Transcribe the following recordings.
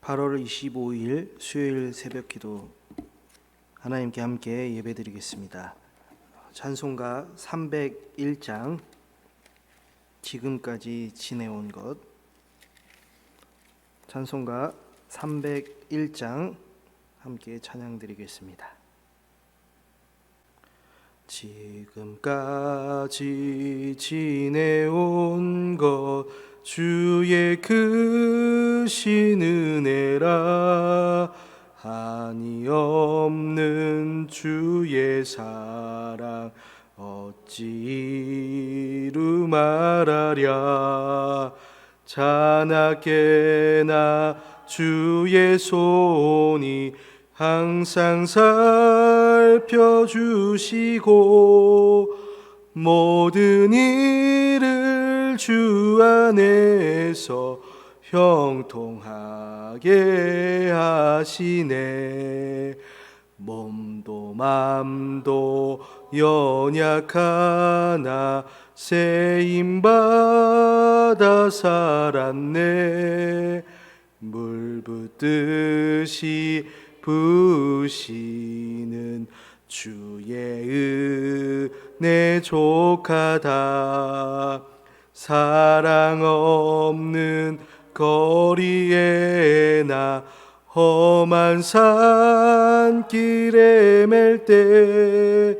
8월 25일 수요일 새벽 기도 하나님께 함께 예배드리겠습니다. 찬송가 301장 지금까지 지내온 것 찬송가 301장 함께 찬양드리겠습니다. 지금까지 지내온 것 주의 크신 은혜라 한이 없는 주의 사랑 어찌 이루 말하랴? 자나깨나 주의 손이 항상 살펴주시고 모든 일을 주 안에서 형통하게 하시네. 몸도 맘도 연약하나 세임 받아 살았네. 물 붓듯이 부시는 주의 은혜 족하다 사랑 없는 거리에 나 험한 산길에 맬 때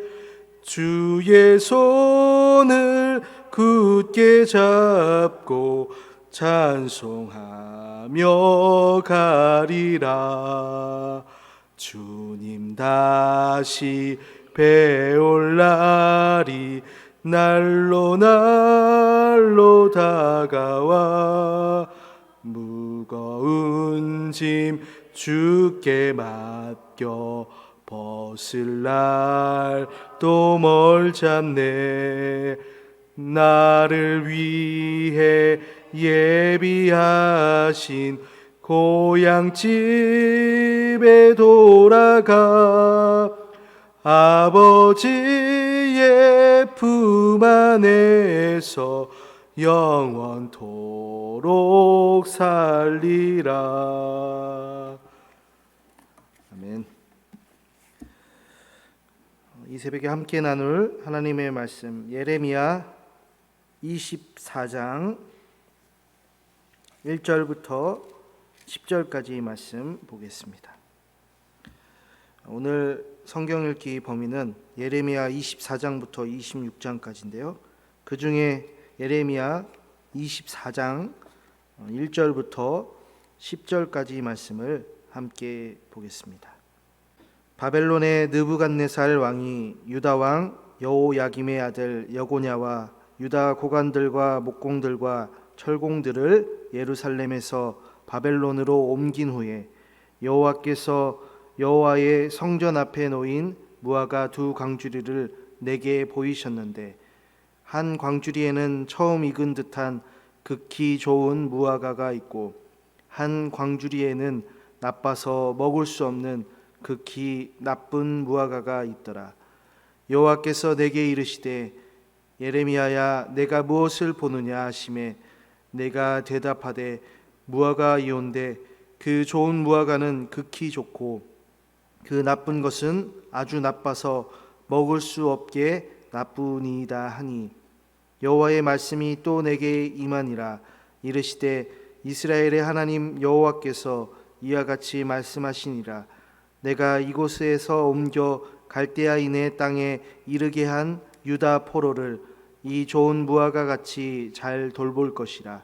주의 손을 굳게 잡고 찬송하며 가리라. 주님 다시 배올 날이 날로 날로 다가와 무거운 짐 주께 맡겨 벗을 날또 멀잡네? 나를 위해 예비하신 고향 집에 돌아가 아버지의 품 안에서 영원토록 살리라. 아멘. 이 새벽에 함께 나눌 하나님의 말씀 예레미야 24장 1절부터 10절까지 말씀 보겠습니다. 오늘 성경 읽기 범위는 예레미야 24장부터 26장까지인데요. 그 중에 예레미야 24장 1절부터 10절까지 말씀을 함께 보겠습니다. 바벨론의 느부갓네살 왕이 유다 왕 여호야김의 아들 여고냐와 유다 고관들과 목공들과 철공들을 예루살렘에서 바벨론으로 옮긴 후에 여호와께서 여호와의 성전 앞에 놓인 무화과 두 광주리를 내게 보이셨는데 한 광주리에는 처음 익은 듯한 극히 좋은 무화과가 있고 한 광주리에는 나빠서 먹을 수 없는 극히 나쁜 무화과가 있더라. 여호와께서 내게 이르시되 예레미야야 내가 무엇을 보느냐 하심에 내가 대답하되 무화과이온데 그 좋은 무화과는 극히 좋고 그 나쁜 것은 아주 나빠서 먹을 수 없게 나쁘니이다 하니 여호와의 말씀이 또 내게 임하니라. 이르시되 이스라엘의 하나님 여호와께서 이와 같이 말씀하시니라. 내가 이곳에서 옮겨 갈대아인의 땅에 이르게 한 유다 포로를 이 좋은 무화과 같이 잘 돌볼 것이라.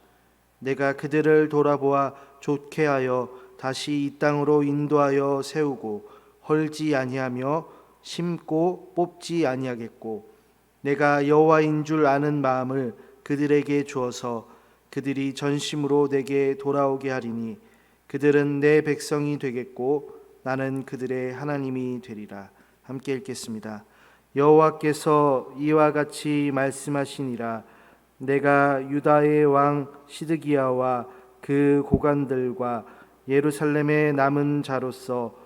내가 그들을 돌아보아 좋게 하여 다시 이 땅으로 인도하여 세우고 헐지 아니하며 심고 뽑지 아니하겠고 내가 여호와인 줄 아는 마음을 그들에게 주어서 그들이 전심으로 내게 돌아오게 하리니 그들은 내 백성이 되겠고 나는 그들의 하나님이 되리라. 함께 읽겠습니다. 여호와께서 이와 같이 말씀하시니라. 내가 유다의 왕 시드기야와 그 고관들과 예루살렘의 남은 자로서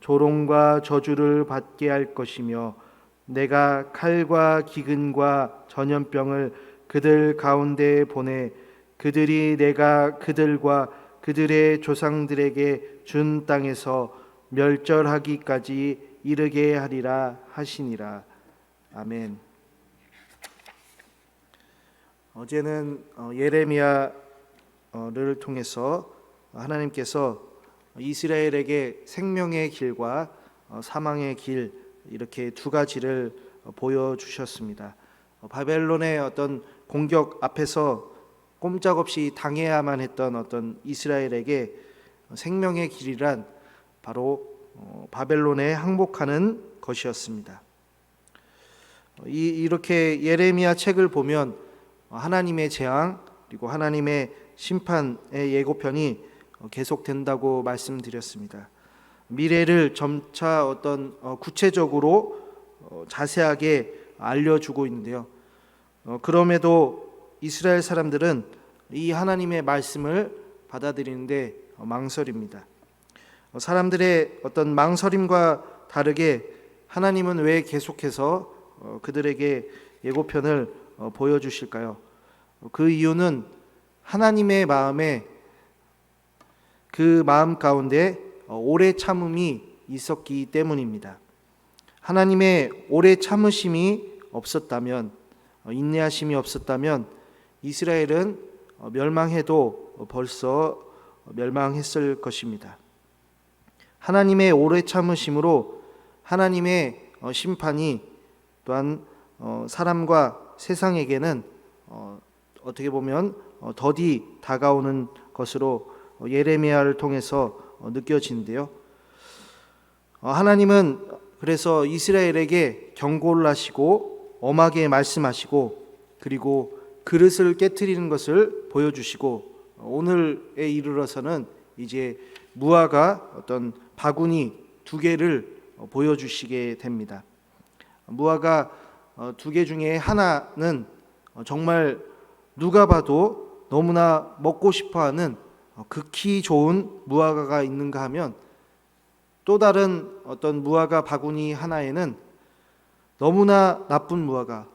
조롱과 저주를 받게 할 것이며 내가 칼과 기근과 전염병을 그들 가운데 보내 그들이 내가 그들과 그들의 조상들에게 준 땅에서 멸절하기까지 이르게 하리라 하시니라 아멘. 어제는 어, 예레미야를 통해서 하나님께서 이스라엘에게 생명의 길과 어, 사망의 길 이렇게 두 가지를 어, 보여주셨습니다. 어, 바벨론의 어떤 공격 앞에서 꼼짝없이 당해야만 했던 어떤 이스라엘에게 생명의 길이란 바로 어, 바벨론에 항복하는 것이었습니다. 어, 이 이렇게 예레미야 책을 보면 어, 하나님의 재앙 그리고 하나님의 심판의 예고편이 어, 계속된다고 말씀드렸습니다. 미래를 점차 어떤 어, 구체적으로 어, 자세하게 알려주고 있는데요. 어, 그럼에도 이스라엘 사람들은 이 하나님의 말씀을 받아들이는데 어, 망설입니다. 어, 사람들의 어떤 망설임과 다르게 하나님은 왜 계속해서 어, 그들에게 예고편을 어, 보여주실까요? 어, 그 이유는 하나님의 마음에 그 마음 가운데 어, 오래 참음이 있었기 때문입니다. 하나님의 오래 참으심이 없었다면 어, 인내하심이 없었다면 이스라엘은 어, 멸망해도 어, 벌써 멸망했을 것입니다. 하나님의 오래 참으심으로 하나님의 어, 심판이 또한 어, 사람과 세상에게는 어, 어떻게 보면 어, 더디 다가오는 것으로 어, 예레미야를 통해서 어, 느껴지는데요. 어, 하나님은 그래서 이스라엘에게 경고를 하시고 엄하게 말씀하시고 그리고 그릇을 깨뜨리는 것을 보여주시고 어, 오늘에 이르러서는 이제 무화과 어떤 바구니 두 개를 어, 보여주시게 됩니다. 무화과 어, 두개 중에 하나는 어, 정말 누가 봐도 너무나 먹고 싶어하는 어, 극히 좋은 무화과가 있는가 하면 또 다른 어떤 무화과 바구니 하나에는 너무나 나쁜 무화과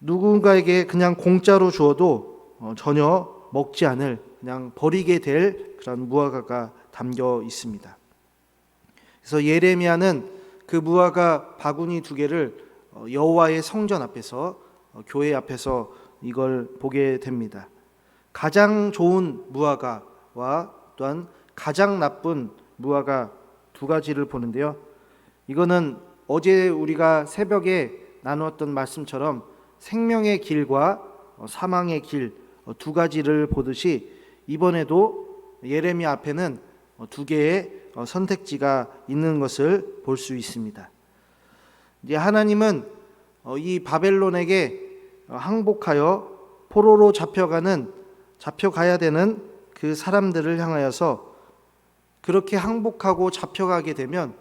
누군가에게 그냥 공짜로 주어도 어, 전혀 먹지 않을 그냥 버리게 될 그런 무화과가 담겨 있습니다. 그래서 예레미야는 그 무화과 바구니 두 개를 어, 여호와의 성전 앞에서 어, 교회 앞에서 이걸 보게 됩니다. 가장 좋은 무화과와 또한 가장 나쁜 무화과 두 가지를 보는데요. 이거는 어제 우리가 새벽에 나누었던 말씀처럼 생명의 길과 어, 사망의 길 두 가지를 보듯이 이번에도 예레미야 앞에는 어, 두 개의 어, 선택지가 있는 것을 볼 수 있습니다. 이제 하나님은 어, 이 바벨론에게 어, 항복하여 포로로 잡혀가는 잡혀가야 되는 그 사람들을 향하여서 그렇게 항복하고 잡혀가게 되면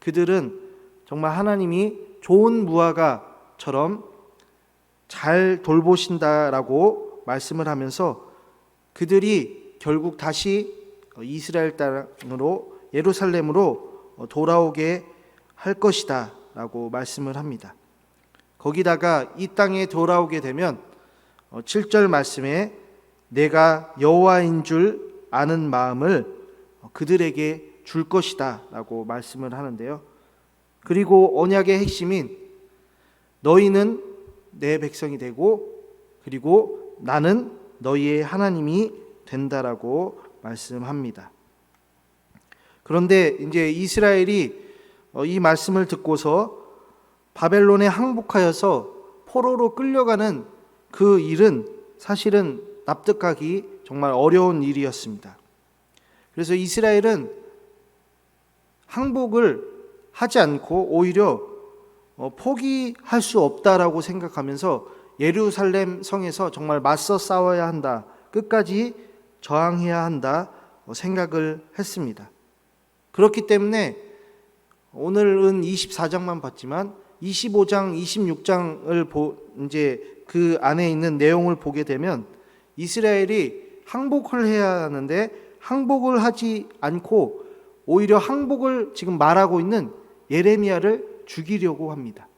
그들은 정말 하나님이 좋은 무화과처럼 잘 돌보신다라고 말씀을 하면서 그들이 결국 다시 이스라엘 땅으로 예루살렘으로 돌아오게 할 것이다 라고 말씀을 합니다. 거기다가 이 땅에 돌아오게 되면 7절 말씀에 내가 여호와인 줄 아는 마음을 그들에게 줄 것이다라고 말씀을 하는데요. 그리고 언약의 핵심인 너희는 내 백성이 되고 그리고 나는 너희의 하나님이 된다라고 말씀합니다. 그런데 이제 이스라엘이 어, 이 말씀을 듣고서 바벨론에 항복하여서 포로로 끌려가는 그 일은 사실은 납득하기 정말 어려운 일이었습니다. 그래서 이스라엘은 항복을 하지 않고 오히려 어, 포기할 수 없다라고 생각하면서 예루살렘 성에서 정말 맞서 싸워야 한다. 끝까지 저항해야 한다. 어, 생각을 했습니다. 그렇기 때문에 오늘은 24장만 봤지만 25장, 26장을 보, 이제 그 안에 있는 내용을 보게 되면 이스라엘이 항복을 해야 하는데 항복을 하지 않고 오히려 항복을 지금 말하고 있는 예레미야를 죽이려고 합니다.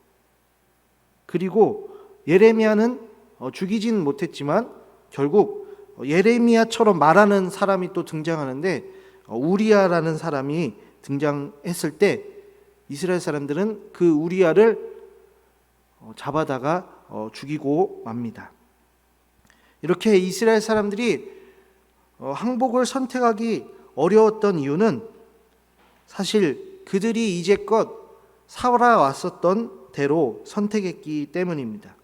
그리고 예레미야는 어, 죽이진 못했지만 결국 예레미야처럼 말하는 사람이 또 등장하는데 어, 우리야라는 사람이 등장했을 때 이스라엘 사람들은 그 우리야를 어, 잡아다가 어, 죽이고 맙니다. 이렇게 이스라엘 사람들이 어, 항복을 선택하기 어려웠던 이유는 사실 그들이 이제껏 살아왔었던 대로 선택했기 때문입니다.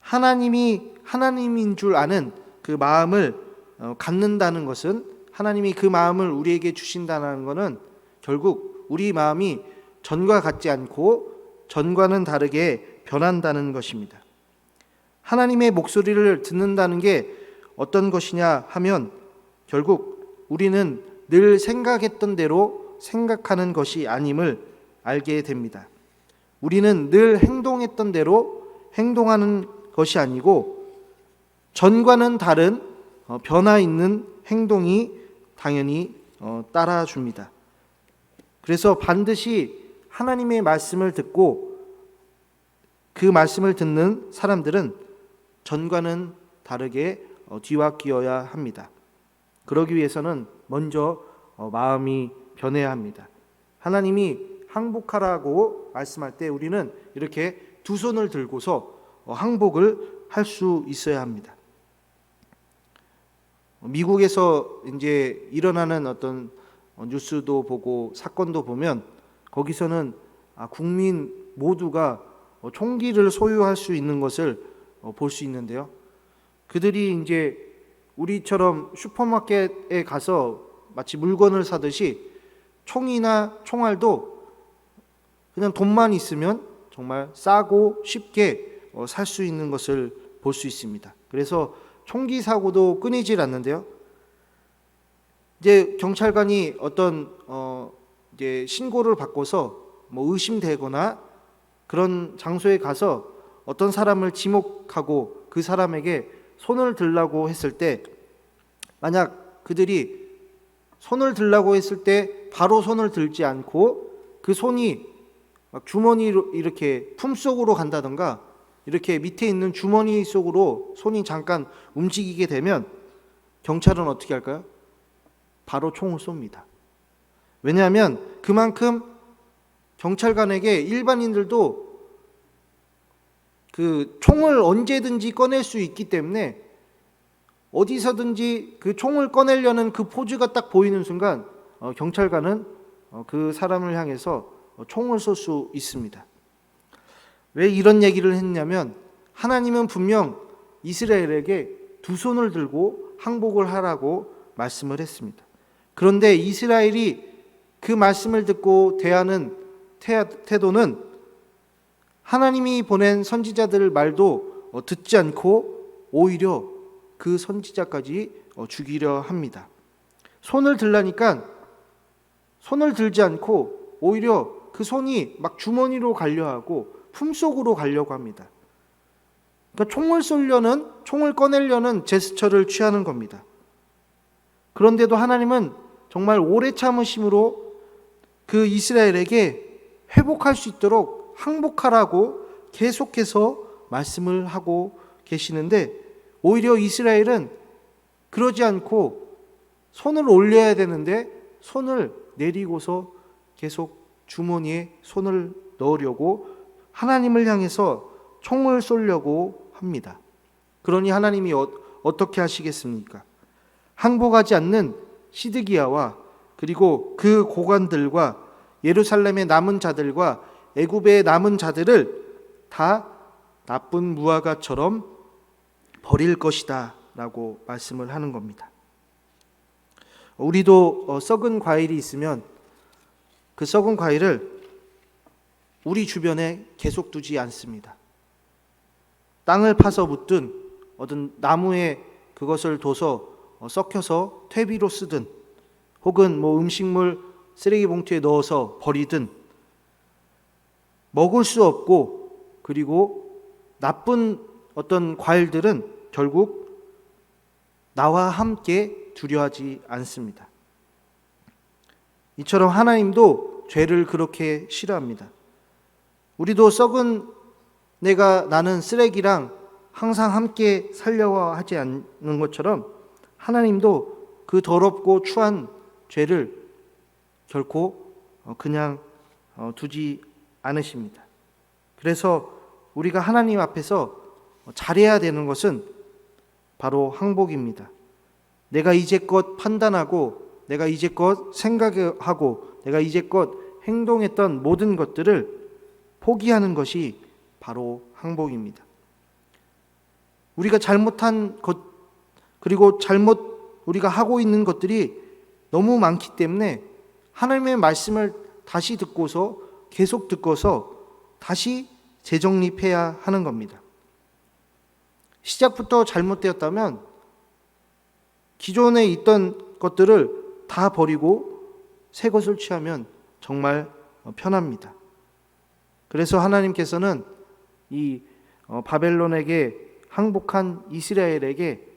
하나님이 하나님인 줄 아는 그 마음을 어, 갖는다는 것은 하나님이 그 마음을 우리에게 주신다는 것은 결국 우리 마음이 전과 같지 않고 전과는 다르게 변한다는 것입니다. 하나님의 목소리를 듣는다는 게 어떤 것이냐 하면 결국 우리는 늘 생각했던 대로 생각하는 것이 아님을 알게 됩니다. 우리는 늘 행동했던 대로 행동하는 것이 아니고 전과는 다른 어, 변화 있는 행동이 당연히 어, 따라줍니다. 그래서 반드시 하나님의 말씀을 듣고 그 말씀을 듣는 사람들은 전과는 다르게 어, 뒤바뀌어야 합니다. 그러기 위해서는 먼저 마음이 변해야 합니다. 하나님이 항복하라고 말씀할 때 우리는 이렇게 두 손을 들고서 항복을 할 수 있어야 합니다. 미국에서 이제 일어나는 어떤 뉴스도 보고 사건도 보면 거기서는 아, 국민 모두가 총기를 소유할 수 있는 것을 볼 수 있는데요. 그들이 이제 우리처럼 슈퍼마켓에 가서 마치 물건을 사듯이 총이나 총알도 그냥 돈만 있으면 정말 싸고 쉽게 살 수 있는 것을 볼 수 있습니다. 그래서 총기 사고도 끊이질 않는데요. 이제 경찰관이 어떤 어 이제 신고를 받고서 뭐 의심되거나 그런 장소에 가서 어떤 사람을 지목하고 그 사람에게 손을 들라고 했을 때 만약 그들이 손을 들라고 했을 때 바로 손을 들지 않고 그 손이 막 주머니로 이렇게 품 속으로 간다던가 이렇게 밑에 있는 주머니 속으로 손이 잠깐 움직이게 되면 경찰은 어떻게 할까요? 바로 총을 쏩니다. 왜냐하면 그만큼 경찰관에게 일반인들도 그 총을 언제든지 꺼낼 수 있기 때문에 어디서든지 그 총을 꺼내려는 그 포즈가 딱 보이는 순간 어, 경찰관은 어, 그 사람을 향해서 총을 쏠 수 있습니다. 왜 이런 얘기를 했냐면 하나님은 분명 이스라엘에게 두 손을 들고 항복을 하라고 말씀을 했습니다. 그런데 이스라엘이 그 말씀을 듣고 대하는 태도는 하나님이 보낸 선지자들 말도 어, 듣지 않고 오히려 그 선지자까지 어, 죽이려 합니다. 손을 들라니까 손을 들지 않고 오히려 그 손이 막 주머니로 가려 하고 품속으로 가려고 합니다. 그러니까 총을 쏠려는 총을 꺼내려는 제스처를 취하는 겁니다. 그런데도 하나님은 정말 오래 참으심으로 그 이스라엘에게 회복할 수 있도록 항복하라고 계속해서 말씀을 하고 계시는데 오히려 이스라엘은 그러지 않고 손을 올려야 되는데 손을 내리고서 계속 주머니에 손을 넣으려고 하나님을 향해서 총을 쏠려고 합니다. 그러니 하나님이 어, 떻게 하시겠습니까? 항복하지 않는 시드기야와 그리고 그 고관들과 예루살렘의 남은 자들과 애굽의 남은 자들을 다 나쁜 무화과처럼 버릴 것이다 라고 말씀을 하는 겁니다. 우리도 어, 썩은 과일이 있으면 그 썩은 과일을 우리 주변에 계속 두지 않습니다. 땅을 파서 묻든 어떤 나무에 그것을 둬서 어, 썩혀서 퇴비로 쓰든 혹은 뭐 음식물 쓰레기 봉투에 넣어서 버리든 먹을 수 없고 그리고 나쁜 어떤 과일들은 결국 나와 함께 두려워하지 않습니다. 이처럼 하나님도 죄를 그렇게 싫어합니다. 우리도 썩은 내가 나는 쓰레기랑 항상 함께 살려고 하지 않는 것처럼 하나님도 그 더럽고 추한 죄를 결코 어, 그냥 어, 두지 않으십니다. 그래서 우리가 하나님 앞에서 잘해야 되는 것은 바로 항복입니다. 내가 이제껏 판단하고 내가 이제껏 생각하고 내가 이제껏 행동했던 모든 것들을 포기하는 것이 바로 항복입니다. 우리가 잘못한 것 그리고 잘못 우리가 하고 있는 것들이 너무 많기 때문에 하나님의 말씀을 다시 듣고서 계속 듣고서 다시 재정립해야 하는 겁니다. 시작부터 잘못되었다면 기존에 있던 것들을 다 버리고 새 것을 취하면 정말 편합니다. 그래서 하나님께서는 이 어, 바벨론에게 항복한 이스라엘에게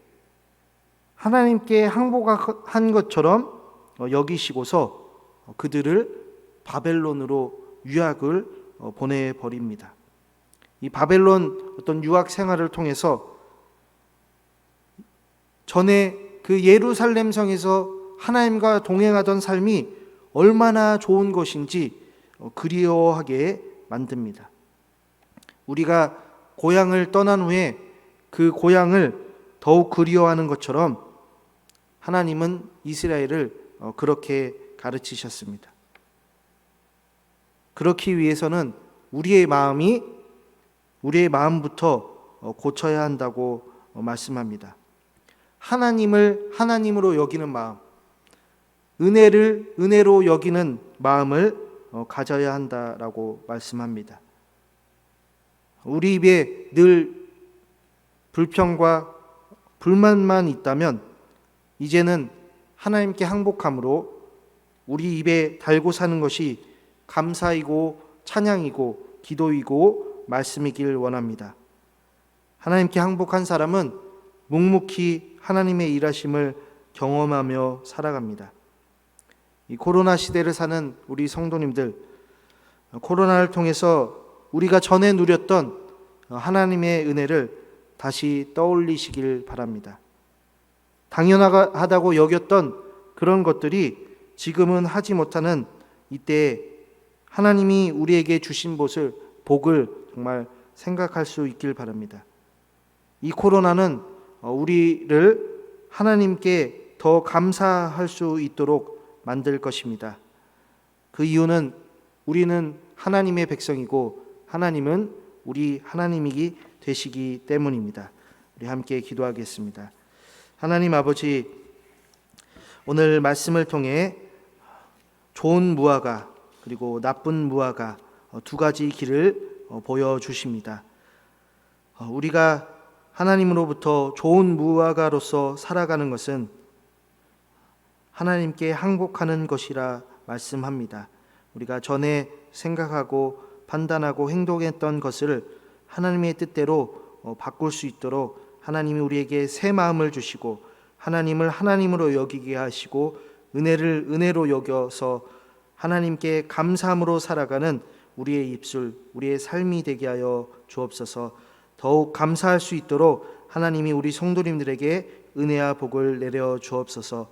하나님께 항복한 것처럼 어, 여기시고서 그들을 바벨론으로 유학을 어, 보내버립니다. 이 바벨론 어떤 유학 생활을 통해서 전에 그 예루살렘 성에서 하나님과 동행하던 삶이 얼마나 좋은 것인지 어, 그리워하게 만듭니다. 우리가 고향을 떠난 후에 그 고향을 더욱 그리워하는 것처럼 하나님은 이스라엘을 어, 그렇게 가르치셨습니다. 그렇기 위해서는 우리의 마음이 우리의 마음부터 어, 고쳐야 한다고 말씀합니다. 하나님을 하나님으로 여기는 마음, 은혜를 은혜로 여기는 마음을 어, 가져야 한다라고 말씀합니다. 우리 입에 늘 불평과 불만만 있다면 이제는 하나님께 항복함으로 우리 입에 달고 사는 것이 감사이고 찬양이고 기도이고 말씀이길 원합니다. 하나님께 항복한 사람은 묵묵히 하나님의 일하심을 경험하며 살아갑니다. 이 코로나 시대를 사는 우리 성도님들, 코로나를 통해서 우리가 전에 누렸던 하나님의 은혜를 다시 떠올리시길 바랍니다. 당연하다고 여겼던 그런 것들이 지금은 하지 못하는 이때 하나님이 우리에게 주신 것을 복을 정말 생각할 수 있길 바랍니다. 이 코로나는 우리를 하나님께 더 감사할 수 있도록 만들 것입니다. 그 이유는 우리는 하나님의 백성이고 하나님은 우리 하나님이기 되시기 때문입니다. 우리 함께 기도하겠습니다. 하나님 아버지 오늘 말씀을 통해 좋은 무화과 그리고 나쁜 무화과 두 가지 길을 보여 주십니다. 우리가 하나님으로부터 좋은 무화과로서 살아가는 것은 하나님께 항복하는 것이라 말씀합니다. 우리가 전에 생각하고 판단하고 행동했던 것을 하나님의 뜻대로 어, 바꿀 수 있도록 하나님이 우리에게 새 마음을 주시고 하나님을 하나님으로 여기게 하시고 은혜를 은혜로 여겨서 하나님께 감사함으로 살아가는 우리의 입술, 우리의 삶이 되게 하여 주옵소서. 더욱 감사할 수 있도록 하나님이 우리 성도님들에게 은혜와 복을 내려 주옵소서.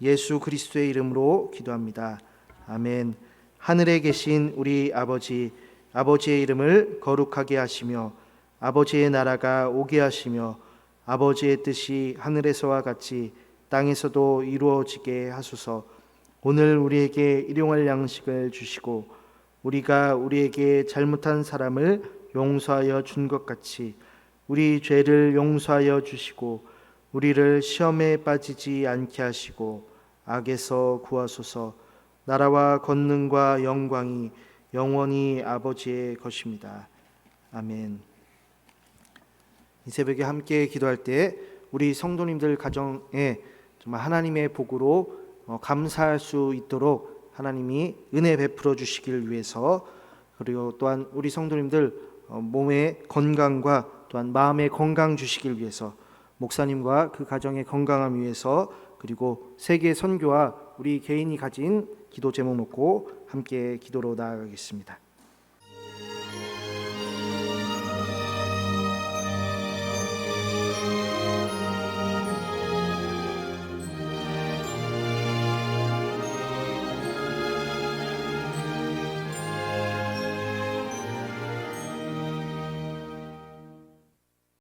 예수 그리스도의 이름으로 기도합니다. 아멘. 하늘에 계신 우리 아버지 아버지의 이름을 거룩하게 하시며 아버지의 나라가 오게 하시며 아버지의 뜻이 하늘에서와 같이 땅에서도 이루어지게 하소서. 오늘 우리에게 일용할 양식을 주시고 우리가 우리에게 잘못한 사람을 용서하여 준 것 같이 우리 죄를 용서하여 주시고 우리를 시험에 빠지지 않게 하시고 악에서 구하소서. 나라와 권능과 영광이 영원히 아버지의 것입니다. 아멘. 이 새벽에 함께 기도할 때 우리 성도님들 가정에 정말 하나님의 복으로 어, 감사할 수 있도록 하나님이 은혜 베풀어 주시길 위해서 그리고 또한 우리 성도님들 어, 몸의 건강과 또한 마음의 건강 주시길 위해서 목사님과 그 가정의 건강함 위해서 그리고 세계 선교와 우리 개인이 가진 기도 제목 놓고 함께 기도로 나아가겠습니다.